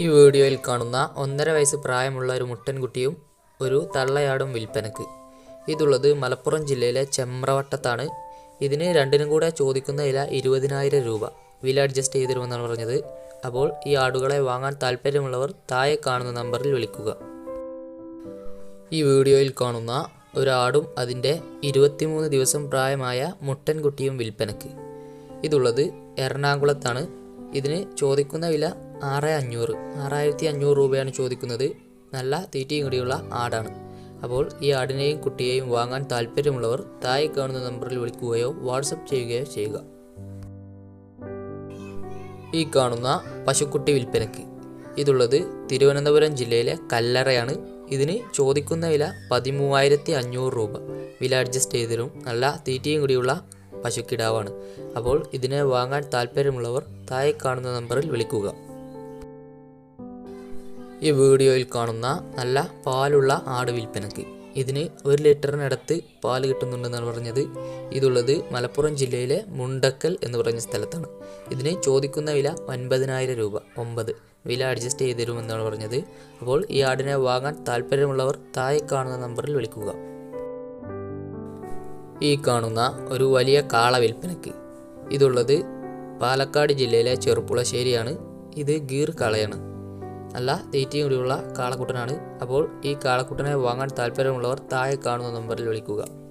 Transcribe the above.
ഈ വീഡിയോയിൽ കാണുന്ന ഒന്നര വയസ്സ് പ്രായമുള്ള ഒരു മുട്ടൻകുട്ടിയും ഒരു തള്ളയാടും വിൽപ്പനക്ക്. ഇതുള്ളത് മലപ്പുറം ജില്ലയിലെ ചെമ്രവട്ടത്താണ് ഇതിന് രണ്ടിനും കൂടെ ചോദിക്കുന്ന വില ഇരുപതിനായിരം രൂപ. വില അഡ്ജസ്റ്റ് ചെയ്തിരുമെന്നാണ് പറഞ്ഞത്. അപ്പോൾ ഈ ആടുകളെ വാങ്ങാൻ താല്പര്യമുള്ളവർ താഴെ കാണുന്ന നമ്പറിൽ വിളിക്കുക. ഈ വീഡിയോയിൽ കാണുന്ന ഒരാടും അതിന്റെ ഇരുപത്തിമൂന്ന് ദിവസം പ്രായമായ മുട്ടൻകുട്ടിയും വിൽപ്പനക്ക്. ഇതുള്ളത് എറണാകുളത്താണ്. ഇതിന് ചോദിക്കുന്ന വില ആറ് അഞ്ഞൂറ്. ആറായിരത്തി അഞ്ഞൂറ് രൂപയാണ് ചോദിക്കുന്നത്. നല്ല തീറ്റയും കൂടിയുള്ള ആടാണ്. അപ്പോൾ ഈ ആടിനെയും കുട്ടിയെയും വാങ്ങാൻ താല്പര്യമുള്ളവർ താഴെ കാണുന്ന നമ്പറിൽ വിളിക്കുകയോ വാട്സപ്പ് ചെയ്യുകയോ ചെയ്യുക. ഈ കാണുന്ന പശുക്കുട്ടി വിൽപ്പനയ്ക്ക്. ഇതുള്ളത് തിരുവനന്തപുരം ജില്ലയിലെ കല്ലറയാണ്. ഇതിന് ചോദിക്കുന്ന വില പതിമൂവായിരത്തി അഞ്ഞൂറ് രൂപ. വില അഡ്ജസ്റ്റ് ചെയ്തതിലും നല്ല തീറ്റയും കൂടിയുള്ള പശുക്കിടാവാണ്. അപ്പോൾ ഇതിനെ വാങ്ങാൻ താല്പര്യമുള്ളവർ താഴെ കാണുന്ന നമ്പറിൽ വിളിക്കുക. ഈ വീഡിയോയിൽ കാണുന്ന നല്ല പാലുള്ള ആട് വിൽപ്പനക്ക്. ഇതിന് ഒരു ലിറ്ററിനടുത്ത് പാൽ കിട്ടുന്നുണ്ടെന്നാണ് പറഞ്ഞത്. ഇതുള്ളത് മലപ്പുറം ജില്ലയിലെ മുണ്ടക്കൽ എന്ന് പറഞ്ഞ സ്ഥലത്താണ്. ഇതിന് ചോദിക്കുന്ന വില ഒൻപതിനായിരം രൂപ ഒമ്പത്. വില അഡ്ജസ്റ്റ് ചെയ്ത് തരുമെന്നാണ് പറഞ്ഞത്. അപ്പോൾ ഈ ആടിനെ വാങ്ങാൻ താല്പര്യമുള്ളവർ താഴെ കാണുന്ന നമ്പറിൽ വിളിക്കുക. ഈ കാണുന്ന ഒരു വലിയ കാള വിൽപ്പനക്ക് ഇതുള്ളത് പാലക്കാട് ജില്ലയിലെ ചെറുപ്പുളശ്ശേരിയാണ്. ഇത് ഗീർ കാളയാണ്. നല്ല തീറ്റയും കൂടിയുള്ള കാളക്കുട്ടനാണ്. അപ്പോൾ ഈ കാളക്കുട്ടനെ വാങ്ങാൻ താല്പര്യമുള്ളവർ താഴെ കാണുന്ന നമ്പറിൽ വിളിക്കുക.